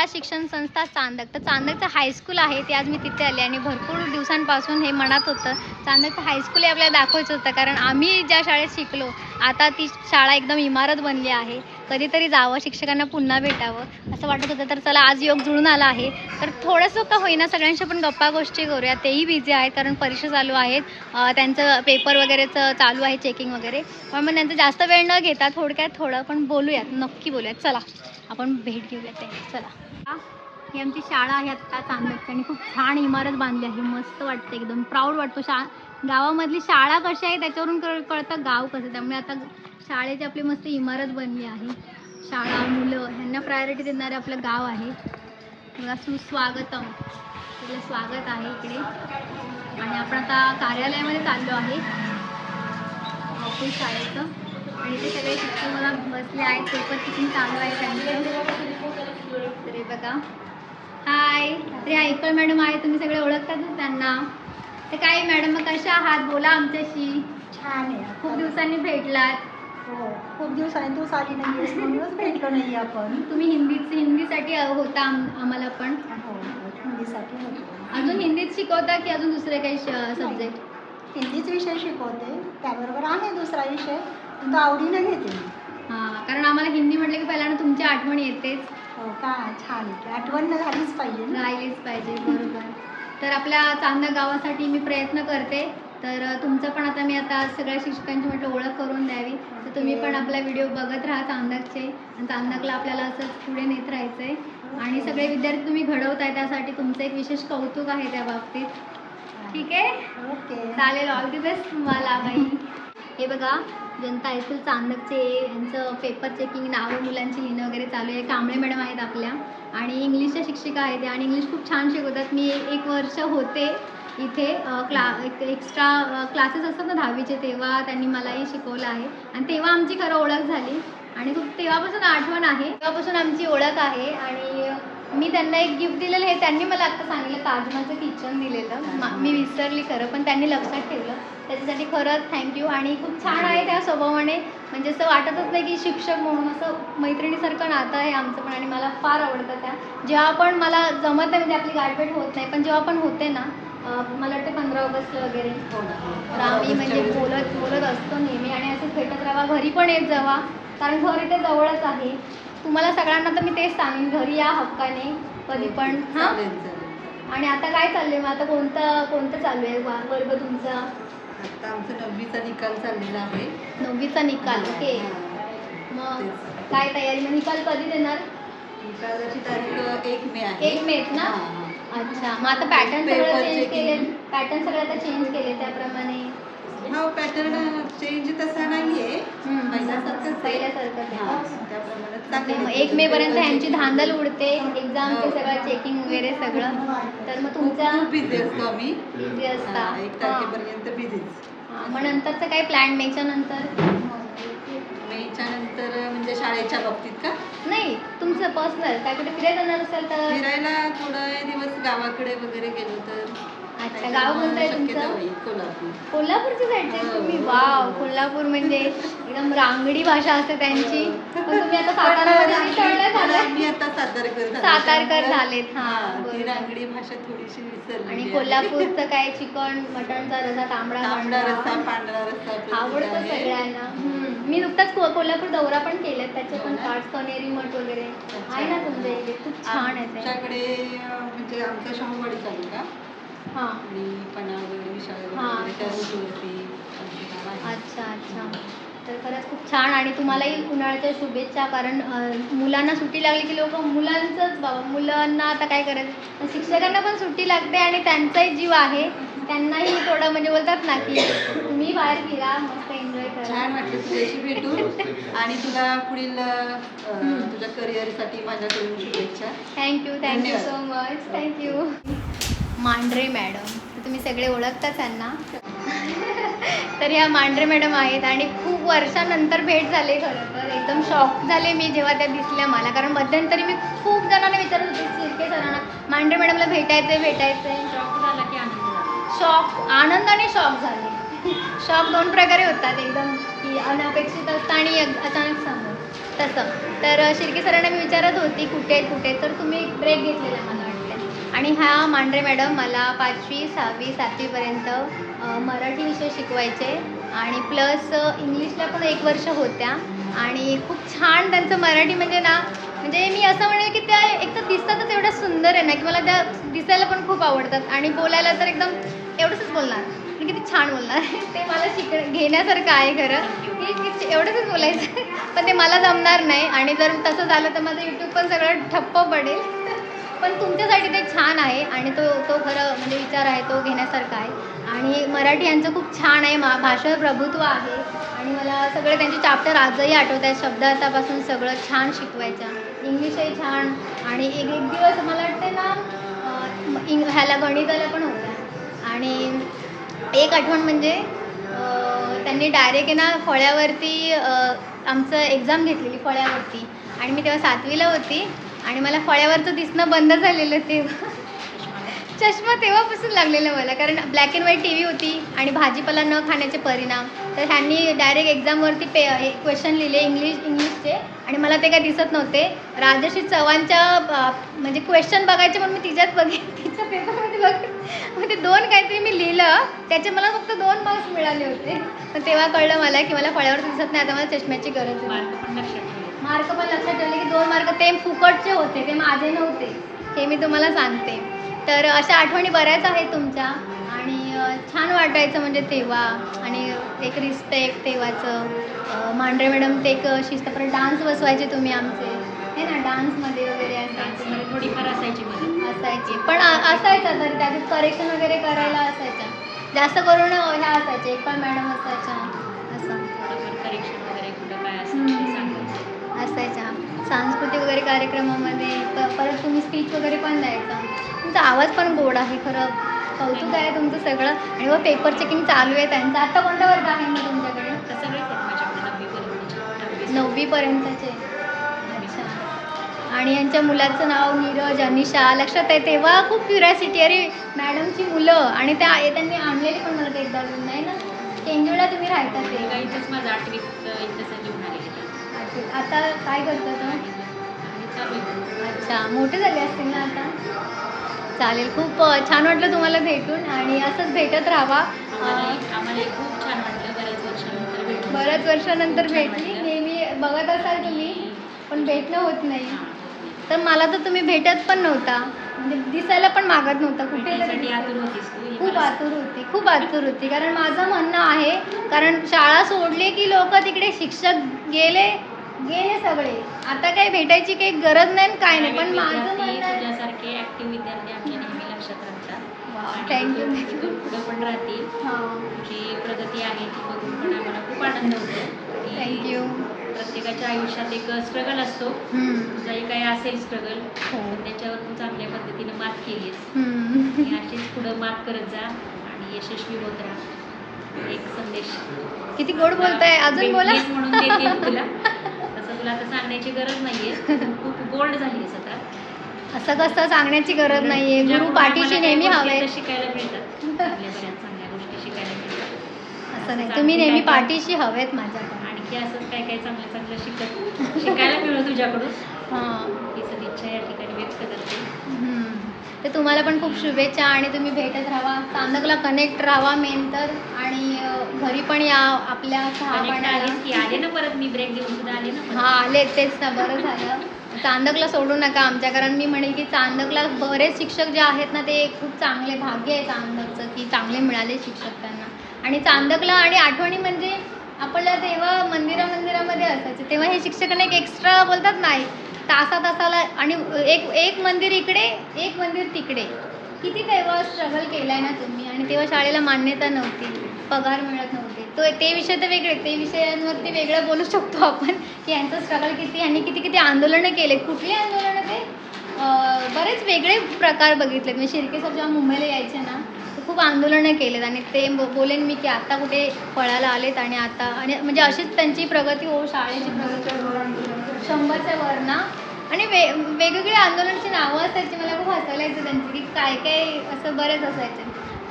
शाळा शिक्षण संस्था चांदक. तर चांदकचं हायस्कूल आहे ते आज मी तिथे आले आणि भरपूर दिवसांपासून हे मनात होतं. चांदकचं हायस्कूल हे आपल्याला दाखवायचं होतं कारण आम्ही ज्या शाळेत शिकलो आता ती शाळा एकदम इमारत बनली आहे. कधीतरी जावं शिक्षकांना पुन्हा भेटावं असं वाटत होतं. तर चला आज योग जुळून आला आहे. तर थोडंसं का होईना सगळ्यांशी पण गप्पा गोष्टी करूया. तेही बिझी आहेत कारण परीक्षा चालू आहेत. त्यांचं पेपर वगैरेचं चालू आहे चेकिंग वगैरे. पण मग त्यांचं जास्त वेळ न घेता थोडक्यात थोडं पण बोलूयात नक्की बोलूयात. चला आपण भेट घेऊयात ते चला. ही आमची शाळा आहे आत्ता चांदकची आणि खूप छान इमारत बांधली आहे. मस्त वाटतं एकदम. प्राऊड वाटतो. शा गावामधली शाळा कशी आहे त्याच्यावरून कळ कळतं गाव कसं त्यामुळे आता शाळेची आपली मस्त इमारत बनली आहे. शाळा मुलं ह्यांना प्रायोरिटी देणारे आपलं गाव आहे. मला सुस्वागतम. तुला स्वागत आहे इकडे. आणि आपण आता कार्यालयामध्ये चाललो आहे. ऑफिस शाळेचं. आणि ते सगळे शिक्षक मला बसले आहेत. पेपर किती चालू आहे त्यांनी तर हे बघा हाय तरी ऐकळ मॅडम आहे तुम्ही सगळे ओळखतातच त्यांना. तर काय मॅडम मग कशा आहात? बोला आमच्याशी. छान आहे खूप दिवसांनी भेटलात. हो खूप दिवसांनी तू आली नाही म्हणूनच भेटलो नाही आपण. तुम्ही हिंदीच हिंदीसाठी होता आम आम्हाला पण. हो हिंदीसाठी होतो. अजून हिंदीत शिकवता की अजून दुसरे काही सब्जेक्ट हिंदीच विषय शिकवते. त्याबरोबर आहे दुसरा विषय. तो आवडीनं घेते मी. हां कारण आम्हाला हिंदी म्हटलं की पहिल्यांदा तुमची आठवण येतेच. हो का छान आठवण झालीच पाहिजे ना? राहिलीच पाहिजे बरोबर. तर आपल्या चांदा गावासाठी मी प्रयत्न करते. तर तुमचं पण आता मी आता सगळ्या शिक्षकांची म्हटलं ओळख करून द्यावी. तर तुम्ही पण आपला व्हिडिओ बघत राहा चांदकचे आणि चांदकला आपल्याला असंच पुढे नेत राहायचं आहे आणि सगळे विद्यार्थी तुम्ही घडवताय त्यासाठी तुमचं एक विशेष कौतुक आहे त्या बाबतीत. ठीक आहे? ओके. चालेल. ऑल दी बेस्ट तुम्हाला बाई. हे बघा जनता हायस्कूल चांदकचे यांचं पेपर चेकिंग नावं मुलांची लिहिणं वगैरे चालू आहे. कांबळे मॅडम आहेत आपल्या. आणि इंग्लिशच्या शिक्षिका आहेत आणि इंग्लिश खूप छान शिकवतात. मी एक वर्ष होते इथे क्ला एक एक्स्ट्रा क्लासेस असतात ना दहावीचे तेव्हा त्यांनी मलाही शिकवलं आहे. आणि तेव्हा आमची खरं ओळख झाली. आणि खूप तेव्हापासून आठवण आहे. तेव्हापासून आमची ओळख आहे. आणि मी त्यांना एक गिफ्ट दिलेलं हे त्यांनी मला आत्ता सांगितलं ताजमहलचं किचन दिलेलं. मा- मी विसरली खरं पण त्यांनी लक्षात ठेवलं. त्याच्यासाठी खरंच थँक्यू आणि खूप छान आहे त्या स्वभावाने. म्हणजे असं वाटतच नाही की शिक्षक म्हणून असं मैत्रिणीसारखं नातं आहे आमचं पण. आणि मला फार आवडतं त्या. जेव्हा पण मला जमत नाही म्हणजे आपली गाठभेट होत नाही पण जेव्हा पण होते ना मला वाटते पंधरा ऑगस्टला वगैरे. तर आम्ही म्हणजे बोलत बोलत असतो नेहमी. आणि असंच भेटत राहा. घरी पण येत जावा. कारण घर इथे जवळच आहे. तुम्हाला सगळ्यांना तर मी तेच सांगेन घरी या हक्काने कधी पण हां? आणि आता काय चाललंय मग? आता कोणतं कोणतं चालू आहे वा- वर्ग तुमचा? आता आमचा नववीचा निकाल चाललेला आहे. नववीचा निकाल ओके. मग काय तयारी? मग निकाल कधी देणार? निकालाची तारीख एक मे आहे. एक मेत ना? हां, हां. अच्छा. मग आता पॅटर्न सगळं Paper चेंज checking. केले पॅटर्न सगळं आता चेंज केले त्याप्रमाणे. हा पॅटर्न चेंज तसा नाहीये. पहिल्यासारखंच. पहिल्यासारखंच. हां, मग. एक मे पर्यंत ह्यांची checking. धांदल उडते एक्झामचे हो. सगळं चेकिंग वगैरे सगळं तर मग तुमचा बिझी असतो आम्ही बिझी असता हां, एक हां. तारखेपर्यंत बिझीच हां, मग नंतरचं काय प्लॅन मेच्या नंतर मेच्या नंतर म्हणजे शाळेच्या बाबतीत का नाही तुमचं पर्सनल काय कुठे फिरायला जाणार असेल तर फिरायला थोडा दिवस गावाकडे वगैरे गेलो तर अच्छा गाव कोणतं आहे तुमचं कोल्हापूर कोल्हापूरच्या साईडचे तुम्ही वाव कोल्हापूर म्हणजे एकदम रांगडी भाषा असते त्यांची पण तुम्ही आता सातारामध्ये मिसळले झालाय मी आता सातारकर झाले. सातारकर झालेत, हां, ती बरोबर. रांगडी भाषा थोडीशी विसरली आणि कोल्हापूरचं काय चिकन मटणचा रसा तांबडा तांबडा रस्सा पांढरा. पांढरा रस्सा प्रसिद्ध आवडतो आहे. सगळ्यांना हम्म. मी नुकताच को- कोल्हापूर दौरा पण केलाय त्याचे पण हो ना? पाच कनेरी मठ वगैरे आहे ना तुमच्या इथे खूप छान आहे ते आमच्याकडे अं, म्हणजे आमचा शाहूवाडी तालुका हां. आणि विशाळगड हां. त्या रूटवरती आमचं गाव आहे. अच्छा अच्छा. तर खरंच खूप छान आणि तुम्हालाही उन्हाळ्याच्या शुभेच्छा कारण अं, मुलांना सुट्टी लागली की लोक मुलांचंच बाबा मुलांना आता काय करायचं? पण शिक्षकांना पण सुट्टी लागते आणि त्यांचाही जीव आहे. त्यांनाही थोडं म्हणजे बोलतात ना की तुम्ही बाहेर फिरा मस्त एन्जॉय करा. छान वाटलं तुझ्याशी भेटून. आणि तुला पुढील अं, तुझ्या करिअरसाठी माझ्याकडून शुभेच्छा. Thank you thank you. So much thank you Mandhare madam. तुम्ही सगळे ओळखता त्यांना. तर ह्या मांढरे मॅडम आहेत आणि खूप वर्षानंतर भेट झाले खरं तर. एकदम शॉक झाले मी जेव्हा त्या दिसल्या मला. कारण मध्यंतरी मी खूप जणांना विचारत होते शिर्के सरांना मांढरे मॅडमला भेटायचं भेटायचं शॉक झाला की आनंद शॉक आनंद आणि शॉक झाले. शॉक दोन प्रकारे होतात. एकदम की अनपेक्षित असतं आणि अचानक समोर. तसं. तर शिर्के सरांना मी विचारत होती कुठे कुठे तर तुम्ही ब्रेक घेतलेला मला. आणि ह्या मांढरे मॅडम मला पाचवी सहावी सातवीपर्यंत मराठी विषय शिकवायचे आणि प्लस इंग्लिशला पण एक वर्ष होत्या आणि खूप छान त्यांचं मराठी म्हणजे ना म्हणजे मी असं म्हणेल की त्या एक तर दिसतातच एवढ्या सुंदर आहे ना की मला त्या दिसायला पण खूप आवडतात आणि बोलायला तर एकदम एवढंच बोलणार आणि किती छान बोलणार. ते मला शिक घेण्यासारखं आहे खरं की एवढंच बोलायचं. पण ते मला जमणार नाही आणि जर तसं झालं तर माझं यूट्यूब पण सगळं ठप्प पडेल. पण तुमच्यासाठी ते छान आहे आणि तो तो खरं म्हणजे विचार आहे तो घेण्यासारखा आहे. आणि मराठी यांचं खूप छान आहे मा भाषा प्रभुत्व आहे. आणि मला सगळे त्यांचे चाप्टर आजही आठवत आहेत शब्दार्थापासून सगळं छान शिकवायच्या. इंग्लिशही छान. आणि एक एक दिवस मला वाटते ना इंग ह्याला गणिताला पण होत्या. आणि एक आठवण म्हणजे त्यांनी डायरेक्ट आहे ना फळ्यावरती आमचं एक्झाम घेतलेली फळ्यावरती. आणि मी तेव्हा सातवीला होती. आणि मला फळ्यावरचं दिसणं बंद झालेलं तेव्हा. चष्मा तेव्हापासून लागलेला मला कारण black and white T V होती आणि भाजीपाला न खाण्याचे परिणाम. तर ह्यांनी डायरेक्ट एक्झामवरती पे क्वेश्चन लिहिले इंग्लिश इंग्लिशचे आणि मला ते काय दिसत नव्हते. राजश्री चव्हाणच्या म्हणजे क्वेश्चन बघायचे म्हणून मी तिच्यात बघेन तिच्या पेपरमध्ये बघ मग ते दोन काहीतरी मी लिहिलं. त्याचे मला फक्त दोन मार्क्स मिळाले होते. तर तेव्हा कळलं मला की मला फळ्यावर दिसत नाही. आता मला चष्म्याची गरज आहे. मार्क पण लक्षात ठेवले की दोन मार्क ते फुकटचे होते ते माझे नव्हते. हे मी तुम्हाला सांगते. तर अशा आठवणी बऱ्याच आहेत तुमच्या आणि छान वाटायचं म्हणजे तेव्हा आणि एक रिस्पेक्ट तेव्हाचं. मांढरे मॅडम ते एक शिस्त परत डान्स बसवायचे तुम्ही आमचे. हे ना डान्समध्ये वगैरे असायचे डान्समध्ये थोडीफार असायची असायची. पण असायचं तरी त्याच्यात करेक्शन वगैरे करायला असायच्या. जास्त करून ह्या असायच्या. एक पण मॅडम असायच्या. सांस्कृतिक वगैरे कार्यक्रमामध्ये प- परत तुम्ही स्पीच वगैरे पण द्यायचा. तुमचा आवाज पण गोड आहे खरं. कौतुक आहे तुमचं सगळं. आणि मग पेपर चेकिंग चालू आहे त्यांचं. आता कोणता वर्ग आहे मग तुमच्याकडे? नववीपर्यंतचे. आणि यांच्या मुलाचं नाव नीरज अनिशा लक्षात आहे तेव्हा खूप क्युरियासिटी अरे मॅडमची मुलं. आणि त्या त्यांनी आणलेली पण मला ते एकदा नाही ना? केंजूळला तुम्ही राहता ते. माझा आठवीत अच्छा. आता काय करतो तो अच्छा मोठे झाले असतील ना आता चालेल खूप छान वाटलं तुम्हाला भेटून आणि असंच भेटत राहा आम्हालाही आम्हालाही खूप छान वाटलं बऱ्याच वर्षानंतर भेटून बऱ्याच वर्षानंतर छान भेटली. नेहमी बघत असाल तुम्ही पण भेटणं होत नाही. तर मला तर तुम्ही भेटत पण नव्हता म्हणजे दिसायला पण मागत नव्हता कुठे खूप आतुर होती खूप आतुर होती कारण माझं म्हणणं आहे कारण शाळा सोडली की लोक तिकडे शिक्षक गेले गेले सगळे. आता काही भेटायची काही गरज नाही काय नाही पण माझं म्हणणं आहे तुझ्यासारखे ॲक्टिव्ह विद्यार्थी आमच्या नेहमी लक्षात राहतात. थँक्यू इथून पुढं पण राहतील. तुझी प्रगती आहे ती बघून पण आम्हाला खूप आनंद होतो. थँक्यू प्रत्येकाच्या आयुष्यात एक स्ट्रगल असतो. तुझाही काही असेल स्ट्रगल हो. त्याच्यावर तू चांगल्या पद्धतीने मात केलीस. अशीच पुढं मात करत जा आणि यशस्वी होत राहा. एक संदेश. किती गोड बोलताय. अजून बोला. म्हणून तुला. सांगण्याची गरज नाहीये. खूप गोल्ड झालीस आता असं कसं सांगण्याची गरज नाहीये. गुरु पाठीशी नेहमी हवे. शिकायला मिळतात. चांगल्या गोष्टी शिकायला मिळतात. असं नाही. तुम्ही नेहमी पाठीशी हवेत माझ्या आणखी असंच काय काय चांगलं चांगलं शिकत शिकायला मिळेल तुझ्याकडून? हां. ही सदिच्छा या ठिकाणी व्यक्त करते. तर तुम्हाला पण खूप शुभेच्छा आणि तुम्ही भेटत राहा. चांदकला कनेक्ट राहा मेन तर. आणि घरी पण या आपल्या की आले ना परत? मी ब्रेक घेऊन सुद्धा आले ना परत. हा आले तेच ना बरं झालं. चांदकला सोडू नका आमच्या कारण मी म्हणेल की चांदकला बरेच शिक्षक जे आहेत ना ते खूप चांगले भाग्य आहे चांदकचं की चांगले मिळाले शिक्षक त्यांना. आणि चांदकला आणि आठवणी म्हणजे आपल्याला तेव्हा मंदिरा मंदिरामध्ये असायचे तेव्हा हे शिक्षकांना एक एक्स्ट्रा बोलतात नाही तासा तासाला आणि एक एक मंदिर इकडे एक मंदिर तिकडे. किती तेव्हा स्ट्रगल केलं आहे ना तुम्ही? आणि तेव्हा शाळेला मान्यता नव्हती पगार मिळत नव्हते. तो ते विषय तर वेगळे ते विषयांवरती वेगळं बोलू शकतो आपण. की यांचं स्ट्रगल किती यांनी किती किती आंदोलनं केले? कुठली आंदोलनं ते? बरेच वेगळे प्रकार बघितलेत. म्हणजे शिर्के सर जेव्हा मुंबईला यायचे ना खूप आंदोलनं केलेत आणि ते बोलेन मी की आता कुठे फळाला आलेत आणि आता आणि म्हणजे अशीच त्यांची प्रगती हो शाळेची प्रगती हो. शंभरच्या वर ना आणि वे वेगवेगळ्या आंदोलनाची नावं असायची मला खूप हसायला यायचं त्यांची की काय काय असं बरेच असायचे.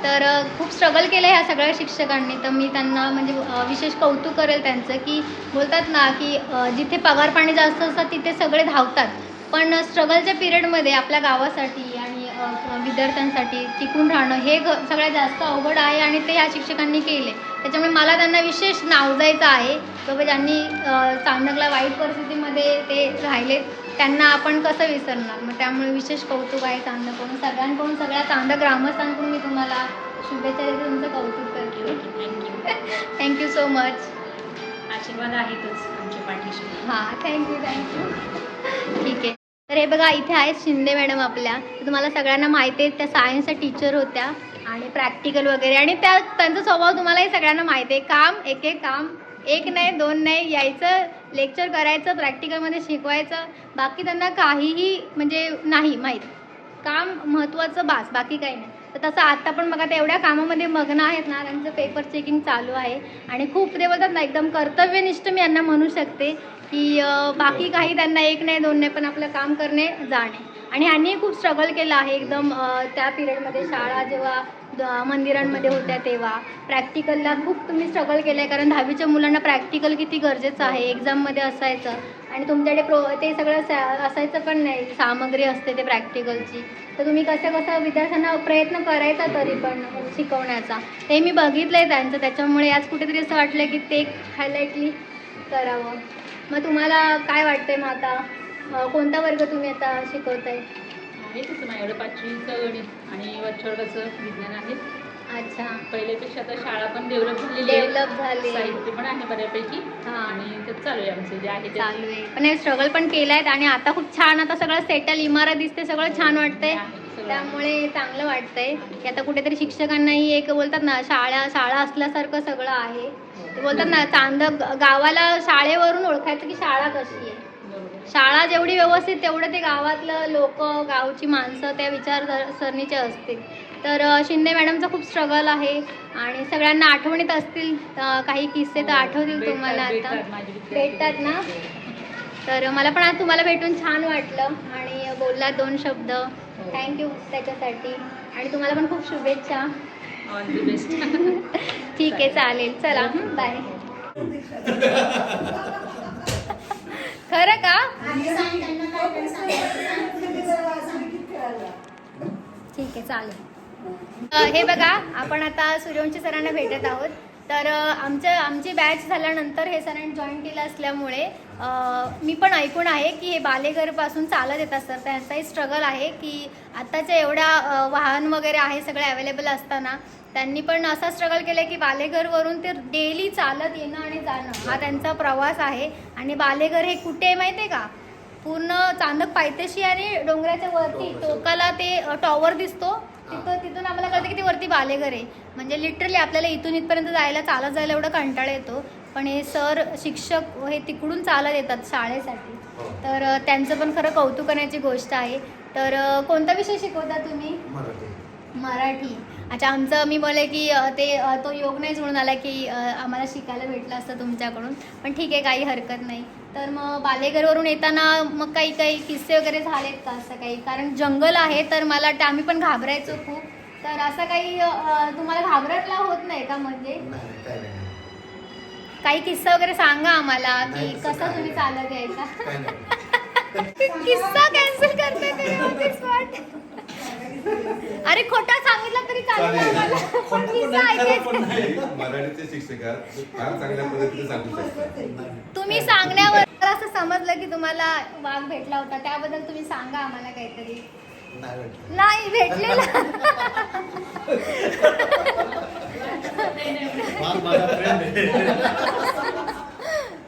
तर खूप स्ट्रगल केलं ह्या सगळ्या शिक्षकांनी. तर मी त्यांना म्हणजे विशेष कौतुक करेल त्यांचं की बोलतात ना की जिथे पगार पाणी जास्त असतात तिथे सगळे धावतात. पण स्ट्रगलच्या पिरियडमध्ये आपल्या गावासाठी अ, विद्यार्थ्यांसाठी टिकून राहणं हे ग सगळ्यात जास्त अवघड आहे आणि ते ह्या शिक्षकांनी केले. त्याच्यामुळे मला त्यांना विशेष नाव द्यायचं आहे. बाबा ज्यांनी चांदकला वाईट परिस्थितीमध्ये ते राहिले त्यांना आपण कसं विसरणार? मग त्यामुळे विशेष कौतुक आहे चांदकडून सगळ्यांकडून सगळ्या चांदक ग्रामस्थांकडून मी तुम्हाला शुभेच्छा देते. तुमचं कौतुक करते. थँक्यू थँक्यू सो मच आशीर्वाद आहेतच आमच्या पाठीशी. हां थँक्यू थँक्यू ठीक आहे. तर हे बघा इथे आहेत शिंदे मॅडम आपल्या. तुम्हाला सगळ्यांना माहिती आहे त्या सायन्सच्या टीचर होत्या आणि प्रॅक्टिकल वगैरे. आणि त्या त्यांचा स्वभाव तुम्हालाही सगळ्यांना माहिती आहे. काम एक एक काम. एक नाही दोन नाही यायचं लेक्चर करायचं प्रॅक्टिकलमध्ये शिकवायचं. बाकी त्यांना काहीही म्हणजे नाही माहीत. काम महत्त्वाचं बास बाकी काही नाही. तर तसं आत्ता पण बघा ते एवढ्या कामामध्ये मग्न आहेत ना त्यांचं पेपर चेकिंग चालू आहे. आणि खूप ते बोलतात ना एकदम कर्तव्यनिष्ठ मी यांना म्हणू शकते. की बाकी काही त्यांना एक नाही दोन नाही पण आपलं काम करणे जाणे. आणि यांनी खूप स्ट्रगल केलं आहे. एकदम त्या पिरियडमध्ये शाळा जेव्हा द- मंदिरांमध्ये होत्या तेव्हा प्रॅक्टिकलला खूप तुम्ही स्ट्रगल केलं आहे कारण दहावीच्या मुलांना प्रॅक्टिकल किती गरजेचं आहे? एक्झाममध्ये असायचं. आणि तुमच्याकडे प्रो ते सगळं सा- असायचं पण नाही. सामग्री असते ते प्रॅक्टिकलची तर तुम्ही कसं कसं विद्यार्थ्यांना प्रयत्न करायचा तरी पण शिकवण्याचा. ते मी बघितलं आहे त्यांचं. त्याच्यामुळे आज कुठेतरी असं वाटलं की ते हायलाईटली करावं. मग तुम्हाला काय वाटतंय मग आता? कोणता वर्ग तुम्ही आता शिकवताय? आहे तसं माझ्याकडे पाचवीचं गणित आणि वरचढचं विज्ञान आहे. अच्छा. पहिल्यापेक्षा आता शाळा पण डेव्हलप झालेली आहे. डेव्हलप झाले. साहित्य पण आहे बऱ्यापैकी. हां. आणि ते चालू आहे आमचं जे आहे ते. चालू आहे. पण हे स्ट्रगल पण केलं आहे आणि आता खूप छान आता सगळं सेटल इमारत दिसते सगळं छान वाटतंय. आहे. त्यामुळे चांगलं वाटतंय. की आता कुठेतरी शिक्षकांनाही एक बोलतात ना शाळा शाळा असल्यासारखं सगळं आहे. ते बोलतात ना चांद गावाला शाळेवरून ओळखायचं की शाळा कशी आहे. शाळा जेवढी व्यवस्थित तेवढं ते गावातलं लोक गावची माणसं त्या विचारसरणीचे असतील. तर शिंदे मॅडमचं खूप स्ट्रगल आहे आणि सगळ्यांना आठवणीत असतील काही किस्से तर आठवतील भेटतात- तुम्हाला आता. भेटतात ना? तर मला पण आज तुम्हाला भेटून छान वाटलं आणि बोलला दोन शब्द. थँक्यू त्याच्यासाठी. आणि तुम्हाला पण खूप शुभेच्छा. ऑल दी बेस्ट ठीक आहे चालेल. चला बाय खरं का? ठीक आहे चालेल. हे बघा आपण आता सूर्यवंशी सरांना भेटत आहोत. तर आमच्या आमची बॅच झाल्यानंतर हे सरांनी जॉईन केलं असल्यामुळे मी पण ऐकून आहे की हे बालेघरपासून चालत येतात सर. त्यांचाही स्ट्रगल आहे की आत्ताच्या एवढ्या वाहन वगैरे आहे सगळे अवेलेबल असताना त्यांनी पण असा स्ट्रगल केलं की बालेघरवरून ते डेली चालत येणं आणि जाणं हा त्यांचा प्रवास आहे. आणि बालेघर हे कुठे आहे माहिती आहे का? पूर्ण चांदक पायथ्याशी आणि डोंगराच्या वरती टोकाला ते टॉवर दिसतो. तिथं तिथून आम्हाला कळतं की ते वरती बालेघर आहे. म्हणजे लिटरली आपल्याला इथून इथपर्यंत जायला चालत जायला एवढा कंटाळा येतो. पण हे सर शिक्षक हे तिकडून चालत येतात शाळेसाठी. तर अ, त्यांचं पण खरं कौतुक करण्याची गोष्ट आहे. तर कोणता विषय शिकवता तुम्ही? मराठी. अच्छा आमचं मी बोले की ते तो योग नाही जुळून आला की आम्हाला शिकायला भेटलं असतं तुमच्याकडून. पण ठीक आहे काही हरकत नाही. तर मग बालेघरवरून येताना मग काही काही किस्से वगैरे झालेत का असं काही? कारण जंगल आहे तर मला वाटतं आम्ही पण घाबरायचो खूप. तर असं काही तुम्हाला घाबरटला होत नाही का म्हणजे? काही किस्सा वगैरे सांगा आम्हाला की कसा तुम्ही. चालत यायचा. किस्सा कॅन्सल करते अरे खोटा सांगितलं तरी चालेल. आम्हाला. पण मराठीचे शिक्षक आहात. फार चांगल्या पद्धतीने सांगू शकतात तुम्ही सांगण्यावर असं समजलं की तुम्हाला वाघ भेटला होता त्याबद्दल तुम्ही सांगा आम्हाला काहीतरी नाही भेटलं. नाही भेटलेला फार माझा friend आहे.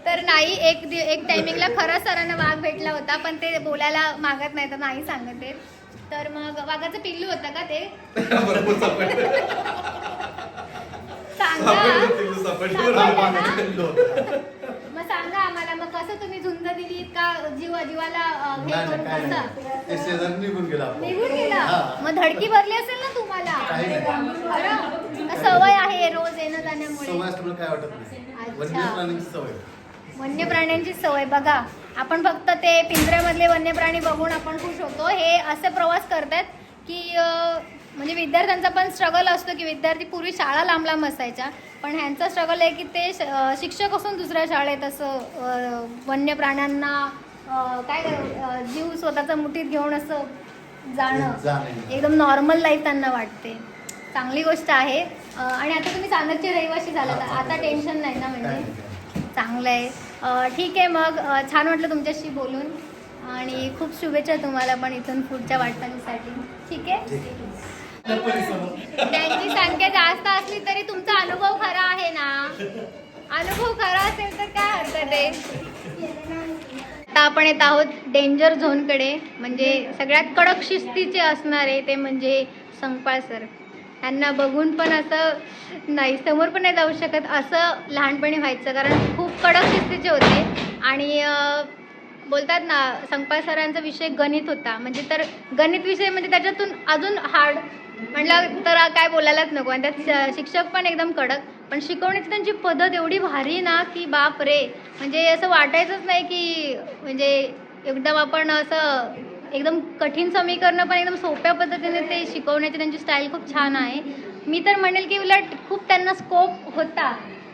तर नाही एक दि- एक टायमिंगला खरं सरांना वाघ भेटला होता पण ते बोलायला मागत नाही तर नाही सांगत आहे तर मग वाघाचं पिल्लू होतं का ते. सांगा. मग सांगा आम्हाला मग कसं तुम्ही झुंज दिली का जीव जीवाला हे करून कसं? निघून गेला आपण. निघून गेला. मग धडकी भरली असेल ना तुम्हाला. खरं? सवय आहे रोज येणं जाण्यामुळे काय वाटत वन्य प्राण्यांची सवय बघा. आपण फक्त ते पिंजऱ्यामधले वन्य प्राणी बघून आपण खुश होतो. हे असे प्रवास करतात की म्हणजे विद्यार्थ्यांचा पण स्ट्रगल असतो की विद्यार्थी पूर्वी शाळा लांब लांब असायच्या. पण ह्यांचा स्ट्रगल आहे की ते शिक्षक असून दुसऱ्या शाळेत असं वन्य प्राण्यांना काय जीव स्वतःचा मुठीत घेऊन असं जाणं. एकदम नॉर्मल लाईफ त्यांना वाटते. चांगली गोष्ट आहे. आणि आता तुम्ही चांदकचे रहिवासी झाला आता. टेन्शन नाही ना म्हणजे. चांगलं आहे ठीक आहे मग छान वाटलं तुमच्याशी बोलून. आणि खूप शुभेच्छा तुम्हाला पण इथून पुढच्या वाटचालीसाठी. ठीक आहे? त्यांची संख्या जास्त असली तरी तुमचा अनुभव खरा आहे ना? अनुभव खरा असेल तर काय हरकत आहे? आता आपण येत आहोत डेंजर झोनकडे म्हणजे सगळ्यात कडक शिस्तीचे असणारे ते म्हणजे संकपाळ सर त्यांना बघून पण असं नाही समोर पण नाही जाऊ शकत असं लहानपणी व्हायचं. कारण खूप कडक शिस्तीचे होते. आणि बोलतात ना संपाळ सरांचा विषय गणित होता. म्हणजे तर गणित विषय म्हणजे त्याच्यातून अजून हार्ड म्हटलं तर काय बोलायलाच नको. आणि त्यात शिक्षक पण एकदम कडक. पण शिकवण्याची त्यांची पद्धत एवढी भारी ना की बाप रे. म्हणजे असं वाटायचंच नाही की म्हणजे एकदम आपण असं एकदम कठीण समीकरणं पण एकदम सोप्या पद्धतीने ते शिकवण्याची त्यांची स्टाईल खूप छान आहे. मी तर म्हणेल की उलट खूप त्यांना स्कोप होता.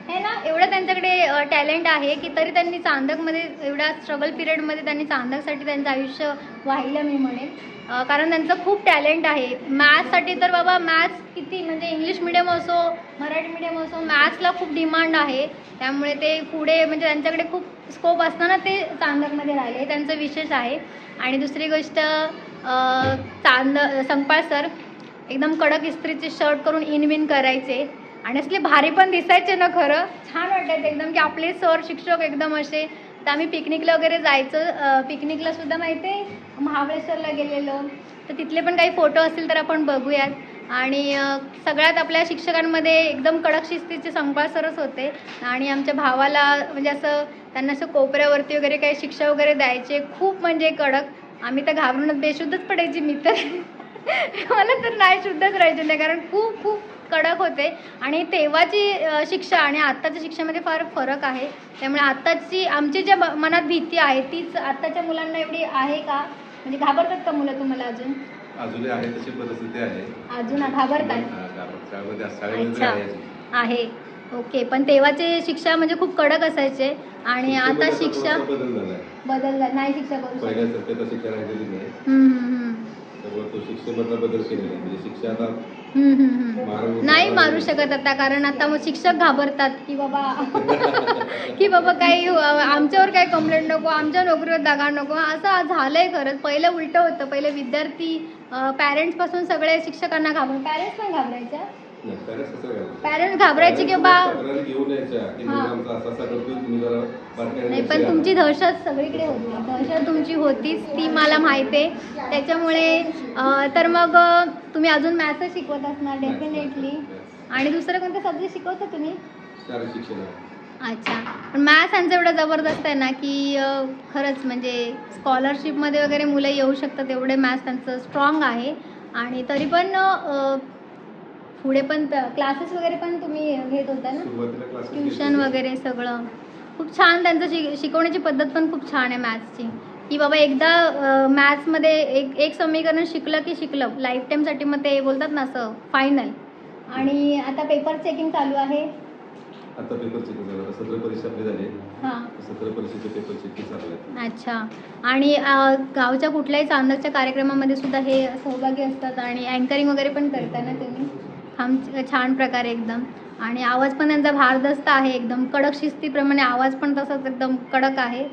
हे ना? एवढं त्यांच्याकडे टॅलेंट आहे की तरी त्यांनी चांदकमध्ये एवढ्या स्ट्रगल पिरियडमध्ये त्यांनी चांदकसाठी त्यांचं आयुष्य वाहिलं मी म्हणेन कारण त्यांचं खूप टॅलेंट आहे. मॅथ्ससाठी तर बाबा मॅथ्स किती म्हणजे इंग्लिश मिडियम असो मराठी मिडियम असो मॅथ्सला खूप डिमांड आहे. त्यामुळे ते पुढे म्हणजे त्यांच्याकडे खूप स्कोप असताना ते चांदकमध्ये राहिले त्यांचं विशेष आहे. आणि दुसरी गोष्ट चांद संकपाळ सर एकदम कडक इस्त्रीचे शर्ट करून इन विन करायचे. आणि असले भारी पण दिसायचे ना खरं. छान वाटायचं एकदम की आपले सर शिक्षक एकदम असे. तर आम्ही पिकनिकला वगैरे जायचं पिकनिकला सुद्धा माहिती आहे महाबळेश्वरला गेलेलो. तर तिथले पण काही फोटो असतील तर आपण बघूयात. आणि सगळ्यात आपल्या शिक्षकांमध्ये एकदम कडक शिस्तीचे संकपाळ सरच होते. आणि आमच्या भावाला म्हणजे असं त्यांना असं कोपऱ्यावरती वगैरे काही शिक्षा वगैरे द्यायचे खूप म्हणजे कडक. आम्ही तर घाबरूनच बेशुद्धच पडायची मी तर. मला तर नाही शुद्धच राहायचे नाही कारण खूप खूप कडक होते. आणि तेव्हाची शिक्षा आणि आत्ताच्या शिक्षेमध्ये फार फरक आहे. त्यामुळे आत्ताची आमची ज्या ब- मनात भीती आहे तीच आत्ताच्या मुलांना एवढी आहे का? म्हणजे घाबरतात का मुलं तुम्हाला अजून? अजूनही आहे तशी परिस्थिती आहे. अजून घाबरतात हा, घाबरत. शाळेमध्ये शाळेमध्ये अच्छा. आहे अजून. आहे. ओके. पण तेव्हाचे शिक्षा म्हणजे खूप कडक असायचे. आणि आता शिक्षा थोडासा बदल झालाय. बदल नाही शिक्षा करू शकत. पहिल्यासारखं तर शिक्षा राहिलेली नाही. हम्म, हम्म, हम्म. त्यामुळे तो शिक्षेमधला बदल केलेला आहे. म्हणजे शिक्षा आता नाही मारू शकत आता कारण आता मग शिक्षक घाबरतात की बाबा. की बाबा काही आमच्यावर काही कंप्लेंट नको आमच्या नोकरीवर दगा नको. असं झालंय खरंच. पहिलं उलटं होतं. पहिले विद्यार्थी पॅरेंट्सपासून सगळे शिक्षकांना घाबरून पॅरेंट्स पण घाबरायच्या. पॅरेंट्स घाबरायचे की बा हा. नाही पण. तुमची दहशत सगळीकडे होती. दहशत तुमची होतीच ती मला माहिती आहे. त्याच्यामुळे तर मग तुम्ही अजून मॅथ्स शिकवत असणार डेफिनेटली आणि दुसरं कोणतं सब्जेक्ट शिकवता तुम्ही. अच्छा. पण मॅथ्स यांचं एवढं जबरदस्त आहे ना की खरंच म्हणजे स्कॉलरशिपमध्ये वगैरे मुलं येऊ शकतात एवढे मॅथ्स त्यांचं स्ट्रॉंग आहे. आणि तरी पण पुढे पण क्लासेस वगैरे पण तुम्ही घेत होता ना? ट्युशन वगैरे सगळं. खूप छान त्यांचं शिक शिकवण्याची पद्धत पण खूप छान आहे मॅथ्सची की बाबा एकदा मॅथ्समध्ये एक एक समीकरण शिकलं की शिकलं. लाईफ टाईमसाठी मग ते बोलतात ना असं फायनल आणि आता पेपर चेकिंग चालू आहे? आता पेपर चेक झाला आता सत्र परीक्षा आपली झाली. हां. सत्र परीक्षेचे पेपर चेक चालू आहे अच्छा. आणि गावच्या कुठल्याही चांदकच्या कार्यक्रमामध्ये सुद्धा हे सहभागी असतात आणि अँकरिंग वगैरे पण करता ना तुम्ही? छान छान प्रकारे एकदम. आणि आवाज पण त्यांचा भारदस्त आहे एकदम. कडक शिस्तीप्रमाणे आवाज पण तसाच एकदम कडक आहे.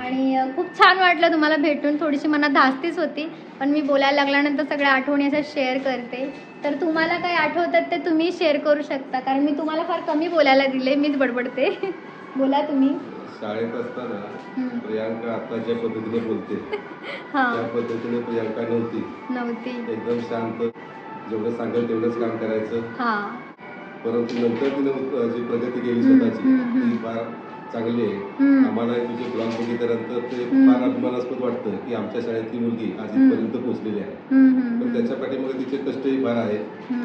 आणि खूप छान वाटलं तुम्हाला भेटून. थोडीशी मनात धास्तीच होती पण मी बोलायला लागल्यानंतर सगळ्या आठवणी अशा शेअर करते. तर तुम्हाला काय आठवतात ते तुम्ही शेअर करू शकता कारण मी तुम्हाला फार कमी बोलायला दिले मीच बडबडते. बोला तुम्ही. शाळेत असताना. प्रियांका आता ज्या पद्धतीने बोलते. हां. त्या पद्धतीने प्रियांका नव्हती. नव्हती. एकदम शांत. जेवढं सांगेल तेवढंच काम करायचं हां परंतु नंतर तिने जी प्रगती केली स्वतःची. ती फार चांगली आहे. आम्हाला तुझे ब्लॉग बघितल्यानंतर ते. फार अभिमानास्पद वाटतं की आमच्या शाळेतली मुलगी आज. इथपर्यंत पोहोचलेली आहे पण. त्याच्या पाठीमागे तिचे कष्टही फार आहेत.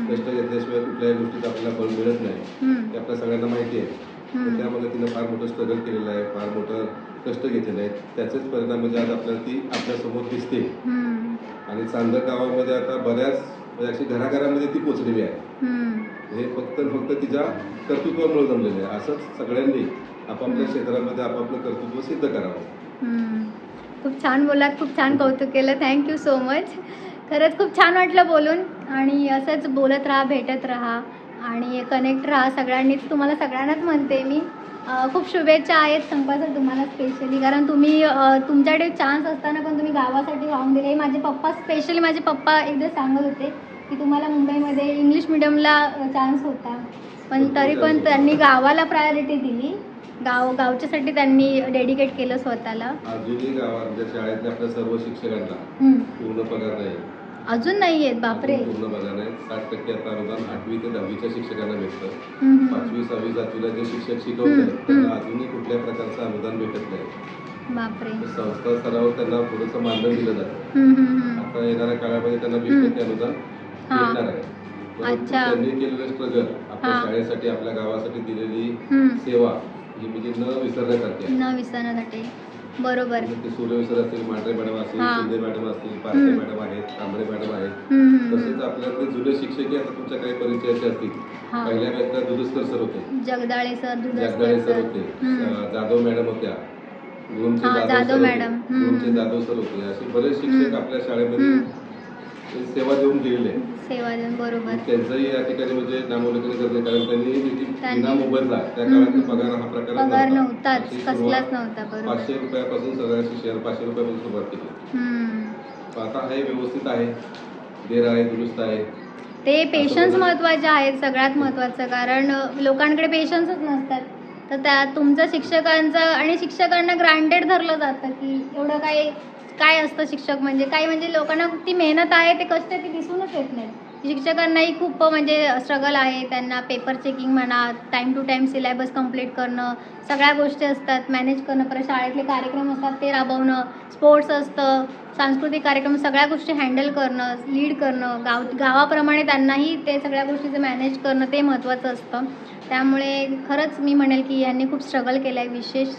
कष्ट घेतल्याशिवाय कुठल्याही गोष्टीत आपल्याला फळ मिळत नाही. ते आपल्या सगळ्यांना माहिती आहे त्यामध्ये तिनं फार मोठं स्ट्रगल केलेलं आहे फार मोठं कष्ट घेतलेलं आहे त्याचेच परिणाम म्हणजे आज आपल्याला ती आपल्यासमोर दिसते. आणि चांदक गावामध्ये आता बऱ्याच म्हणजे अशी घराघरामध्ये ती पोचलेली आहे. हे फक्त आणि फक्त तिच्या कर्तृत्वामुळे जमलेलं आहे. असंच सगळ्यांनी आपापल्या क्षेत्रामध्ये आपापलं कर्तृत्व सिद्ध करावं. खूप छान बोलात खूप छान कौतुक केलं. थँक्यू सो मच खरंच खूप छान वाटलं बोलून. आणि असंच बोलत राहा भेटत राहा. आणि कनेक्ट राहा सगळ्यांनीच तुम्हाला सगळ्यांनाच म्हणते मी. खूप शुभेच्छा आहेत. संपासर तुम्हाला स्पेशली कारण तुम्ही तुमच्याकडे चान्स असताना पण तुम्ही गावासाठी वाहून दिले. माझे पप्पा स्पेशली माझे पप्पा एकदा सांगत होते. की तुम्हाला मुंबईमध्ये इंग्लिश मिडियमला चान्स होता पण तरी पण त्यांनी गावाला प्रायोरिटी दिली गाव गावच्यासाठी त्यांनी डेडिकेट केलं स्वतःला अजूनही गावात शाळेतल्या आपल्या सर्व शिक्षकांना. पूर्ण पगार नाही अजून नाही आहेत बापरे पूर्ण पगार नाही साठ टक्के आता अनुदान आठवी ते दहावीच्या शिक्षकांना भेटतं. पाचवी सहावी सातवीला जे शिक्षक हम्म, शिकवत आहेत हम्म. त्यांना अजूनही कुठल्याही प्रकारचं अनुदान भेटत नाही बापरे संस्था स्तरावर त्यांना थोडंसं मानधन दिलं जातं. आता येणाऱ्या काळामध्ये त्यांना वीस. टक्के अनुदान हा. भेटणार आहे परंतु अच्छा. त्यांनी केलेलं स्ट्रगल आपल्या हा. शाळेसाठी आपल्या गावासाठी दिलेली हम्म. सेवा ही म्हणजे न विसरण्यासारखी आहे न विसरण्यासाठी बरोबर म्हणजे ते सूर्यविसर असतील मांढरे मॅडम असतील हा. शिंदे मॅडम असतील पारखे हम्म. मॅडम आहेत कांबळे मॅडम आहेत हम्म, हम्म, तसेच हम्म. आपल्यातले जुने शिक्षकही आता तुमच्या काही परिचयाचे असतील हा. पहिल्या बॅचला सर होते Jagdale sir Jagdale sir sir होते हम्म. अं, जाधव मॅडम होत्या हा, जाधव मॅडम. हम्म. जाधव सर होते असे बरेच शिक्षक हम्म. आपल्या शाळेमध्ये हम्म. सेवा देऊन गेलेले. सेवा देऊन बरोबर. त्यांचंही या ठिकाणी म्हणजे नामोल्लेखन करते कारण त्यांनी विना मोबदला त्या. काळात पगार हा प्रकार पगार नव्हताच अशी कसलाच सुरुवात नव्हता बरोबर. पाचशे रुपयापासून सगळ्याची शेअर पाचशे रुपयापासून सुरुवात केली. आता हे व्यवस्थित आहे. देर आहे दुरुस्त आहे. ते पेशन्स बरोबर. महत्त्वाचे आहेत सगळ्यात महत्त्वाचं कारण लोकांकडे पेशन्सच नसतात. तर त्या तुमचं शिक्षकांचं आणि शिक्षकांना ग्रांटेड धरलं जातं की एवढं काय काय असतं शिक्षक म्हणजे? काही म्हणजे लोकांना ती मेहनत आहे ते कष्ट ती दिसूनच येत नाही. शिक्षकांनाही खूप म्हणजे स्ट्रगल आहे. त्यांना पेपर चेकिंग म्हणा time to time syllabus complete करणं सगळ्या गोष्टी असतात. मॅनेज करणं परत शाळेतले कार्यक्रम असतात ते राबवणं स्पोर्ट्स असतं सांस्कृतिक कार्यक्रम सगळ्या गोष्टी हँडल करणं लीड करणं गाव गावाप्रमाणे त्यांनाही ते सगळ्या गोष्टीचं मॅनेज करणं ते महत्त्वाचं असतं. त्यामुळे खरंच मी म्हणेल की यांनी खूप स्ट्रगल केलं आहे विशेष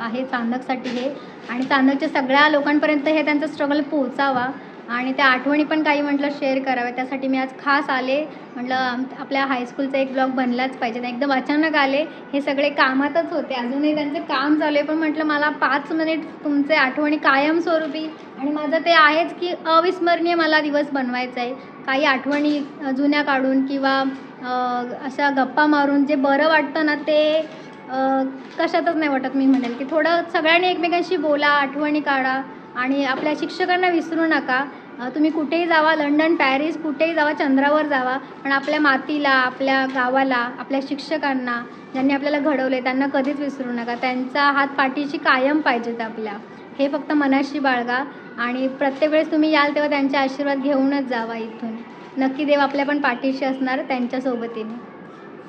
आहे चांदकसाठी हे. आणि चांदकच्या सगळ्या लोकांपर्यंत हे त्यांचा स्ट्रगल पोहोचावा. आणि त्या आठवणी पण काही म्हटलं शेअर कराव्या त्यासाठी मी आज खास आले. म्हटलं आपल्या हायस्कूलचा एक ब्लॉग बनलाच पाहिजे. एकदम अचानक आले. हे सगळे कामातच होते. अजूनही त्यांचं काम चालू आहे. पण म्हटलं मला पाच मिनिट तुमचे आठवणी कायमस्वरूपी आणि माझं ते आहेच की अविस्मरणीय मला दिवस बनवायचा आहे काही आठवणी जुन्या काढून किंवा अशा गप्पा मारून जे बरं वाटतं ना ते कशातच नाही वाटत मी म्हणेल की थोडं सगळ्यांनी एकमेकांशी बोला आठवणी काढा आणि आपल्या शिक्षकांना विसरू नका. तुम्ही कुठेही जावा लंडन पॅरिस कुठेही जावा चंद्रावर जावा पण आपल्या मातीला आपल्या गावाला आपल्या शिक्षकांना ज्यांनी आपल्याला घडवले त्यांना कधीच विसरू नका. त्यांचा हात पाठीशी कायम पाहिजेत आपल्या. हे फक्त मनाशी बाळगा. आणि प्रत्येक वेळेस तुम्ही याल तेव्हा त्यांचे आशीर्वाद घेऊनच जावा इथून. नक्की देव आपल्या पण पाठीशी असणार त्यांच्या सोबतीने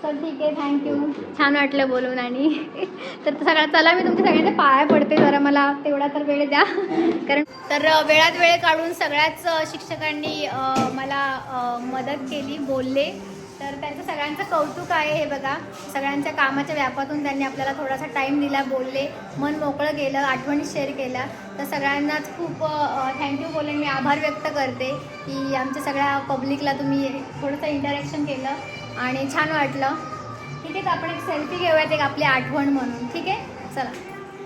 चल ठीक आहे थँक्यू छान वाटलं बोलून आणि तर सगळ्या चला मी तुमच्या सगळ्यांच्या पाया पडते जरा मला तेवढा तर वेळ द्या. कारण तर वेळात वेळ काढून सगळ्याच शिक्षकांनी मला मदत केली बोलले. तर त्यांचं सगळ्यांचं कौतुक आहे हे बघा. सगळ्यांच्या कामाच्या व्यापातून त्यांनी आपल्याला थोडासा टाईम दिला बोलले. मन मोकळं केलं आठवणी शेअर केल्या. तर सगळ्यांनाच खूप थँक्यू बोलून मी आभार व्यक्त करते की आमच्या सगळ्या पब्लिकला तुम्ही थोडंसं इंटरॅक्शन केलं आणि छान वाटलं. ठीक आहे तर आपण एक सेल्फी घेऊयात एक आपली आठवण म्हणून. ठीक आहे? चला.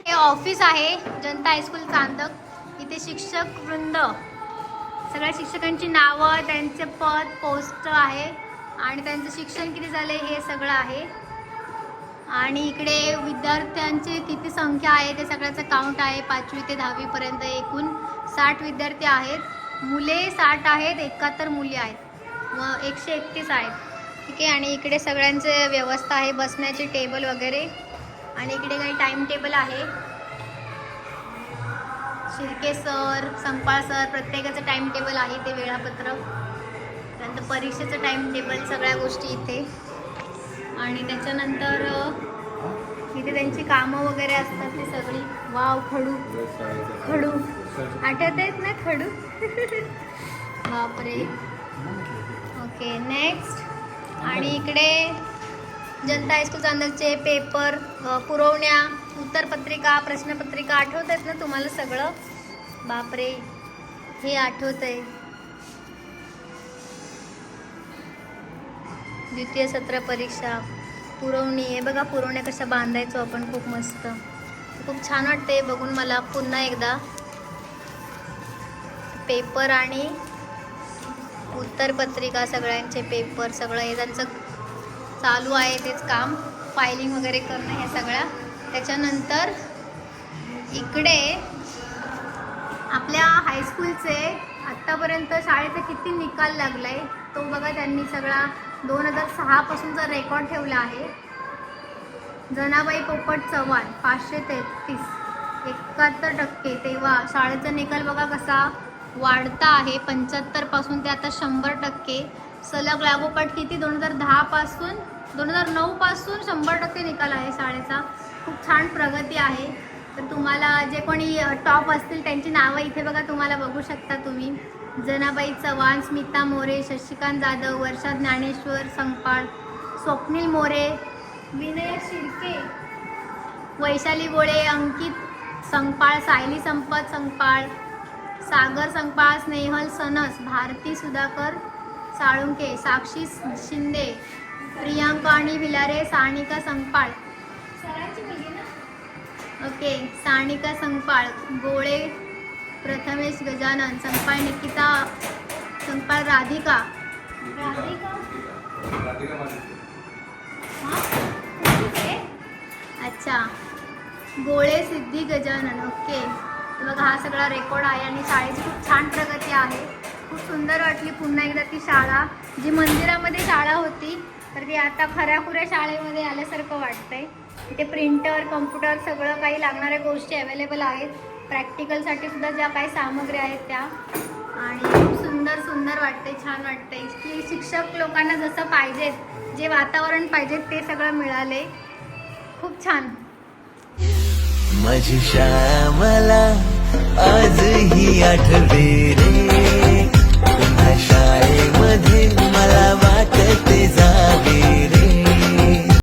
हे ऑफिस आहे जनता हायस्कूल चांदक. इथे शिक्षक वृंद सगळ्या शिक्षकांची नावं त्यांचे पद पोस्ट आहे. आणि त्यांचं शिक्षण किती झालं हे सगळं आहे. आणि इकडे विद्यार्थ्यांची किती संख्या आहे ते सगळ्याचं काउंट आहे. पाचवी ते दहावीपर्यंत एकूण साठ विद्यार्थी आहेत. मुले साठ आहेत एकाहत्तर मुली आहेत. व एकशे एकतीस आहेत. ठीक आहे? आणि इकडे सगळ्यांचे व्यवस्था आहे बसण्याचे टेबल वगैरे. आणि इकडे काही टाईम टेबल आहे. शिर्के सर संपाळ सर प्रत्येकाचं टाईम टेबल आहे ते वेळापत्रक. त्यानंतर परीक्षेचं टाईम टेबल सगळ्या गोष्टी इथे. आणि त्याच्यानंतर इथे त्यांची कामं वगैरे असतात ती सगळी. वाव खडू. खडू. आठवत आहेत ना खडू? बापरे. ओके नेक्स्ट आणि इकडे जनता हायस्कूल चांदरचे पेपर पुरवण्या उत्तरपत्रिका प्रश्नपत्रिका आठवत आहेत ना तुम्हाला सगळं? बापरे. हे आठवत आहे द्वितीय सत्र परीक्षा पुरवणी. आहे बघा पुरवण्या कशा बांधायचो आपण. खूप मस्त. खूप छान वाटते बघून मला पुन्हा एकदा पेपर आणि उत्तरपत्रिका सगळ्यांचे पेपर सगळं हे त्यांचं चालू आहे. तेच काम. फायलिंग वगैरे करणं हे सगळ्या त्याच्यानंतर इकडे आपल्या हायस्कूलचे आत्तापर्यंत शाळेचा किती निकाल लागला आहे तो बघा त्यांनी सगळा दोन हजार सहापासूनचा रेकॉर्ड ठेवला आहे. जनाबाई पोपट चव्हाण पाचशे तेहतीस. एकाहत्तर टक्के. तेव्हा शाळेचा निकाल बघा कसा वाढता आहे. पंच्याहत्तरपासून ते आता शंभर टक्के. सलग लागोपाठ किती? दोन हजार दहापासून दोन हजार नऊपासून शंभर टक्के निकाल आहे शाळेचा. खूप छान प्रगती आहे. तर तुम्हाला जे कोणी टॉप असतील त्यांची नावं इथे बघा तुम्हाला बघू शकता तुम्ही. जनाबाई चव्हाण स्मिता मोरे शशिकांत जाधव वर्षा ज्ञानेश्वर संपाळ स्वप्नील मोरे विनय शिर्के वैशाली गोळे अंकित संपाळ सायली संपत संपाळ सागर संपाळ स्नेहल सनस भारती सुधाकर साळुंके साक्षी शिंदे प्रियांका आणि भिलारे सानिका संपाळ. ओके सानिका संपाळ गोळे प्रथमेश गजानन संपाळ निकिता संपाळ राधिका. हां? अच्छा. गोळे सिद्धी गजानन. ओके. बघा हा सगळा रेकॉर्ड आहे आणि शाळेची खूप छान प्रगती आहे. खूप सुंदर वाटली पुन्हा एकदा ती शाळा. जी मंदिरामध्ये शाळा होती तर ती आता खऱ्याखुऱ्या शाळेमध्ये आल्यासारखं वाटतंय. इथे प्रिंटर कम्प्युटर सगळं काही लागणाऱ्या गोष्टी अवेलेबल आहेत. प्रॅक्टिकलसाठी सुद्धा ज्या काही सामग्री आहेत त्या. आणि खूप सुंदर सुंदर वाटते छान वाटते की शिक्षक लोकांना जसं पाहिजेत जे वातावरण पाहिजे ते सगळं मिळाले. खूप छान. माझी श्यामला आजही आठवे रे. शाळेमध्ये मला वाटते जावे रे.